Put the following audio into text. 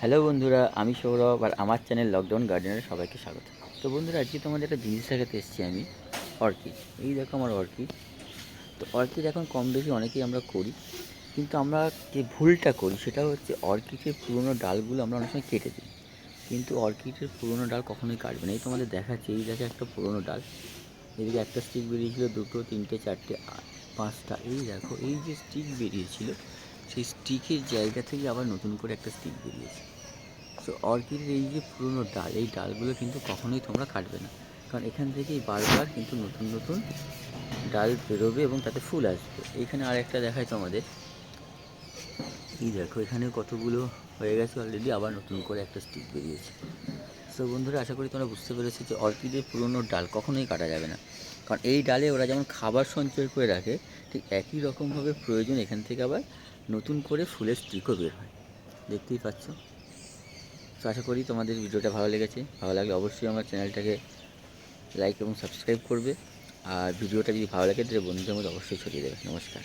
Hello বন্ধুরা, আমি সৌরভ আর আমার চ্যানেল লকডাউন গার্ডেনের সবাইকে স্বাগত। তো বন্ধুরা, আজকে তোমাদের একটা জিনিস দেখাতে এসেছি আমি, অর্কিড। এই দেখো আমার অর্কিড। তো অর্কিড এখন কম বেশি অনেকেই আমরা করি, কিন্তু আমরা যে ভুলটা করি সেটা হচ্ছে অর্কিডের পুরনো ডালগুলো আমরা অনেক সময় কেটে দিই। কিন্তু অর্কিডের পুরনো ডাল কখনোই কাটবে না। এই তোমাদের দেখাচ্ছে, এই দেখে একটা পুরনো ডাল। এদিকে একটা স্টিক বেরিয়েছিল, দুটো, তিনটে, চারটে পাঁচটা। এই দেখো, এই যে স্টিক বেরিয়েছিল সেই স্টিকের জায়গা থেকে আবার নতুন করে একটা স্টিক বেরিয়েছে। সো অর্কিডের এই যে পুরনো ডাল, এই ডালগুলো কিন্তু কখনোই তোমরা কাটবে না। কারণ এখান থেকেই বারবার কিন্তু নতুন নতুন ডাল বেরোবে এবং তাতে ফুল আসবে। এখানে আর একটা দেখায় তোমাদের। এই দেখো এখানে কতগুলো হয়ে গেছে অলরেডি আবার নতুন করে একটা স্টিক বেরিয়েছে। সো বন্ধুরা, আশা করি তোমরা বুঝতে পেরেছ যে অর্কিডের পুরনো ডাল কখনোই কাটা যাবে না। কারণ এই ডালে ওরা যেমন খাবার সঞ্চয় করে রাখে, ঠিক একই রকমভাবে প্রয়োজন এখান থেকে আবার নতুন করে ফুলের স্টিকও বের হয়। দেখতেই পাচ্ছ? তো আশা করি তোমাদের ভিডিওটা ভালো লেগেছে। ভালো লাগলে অবশ্যই আমার চ্যানেলটাকে লাইক এবং সাবস্ক্রাইব করবে। আর ভিডিওটা যদি ভালো লাগে তাহলে বন্ধুদের মধ্যে অবশ্যই ছড়িয়ে দেবে। নমস্কার।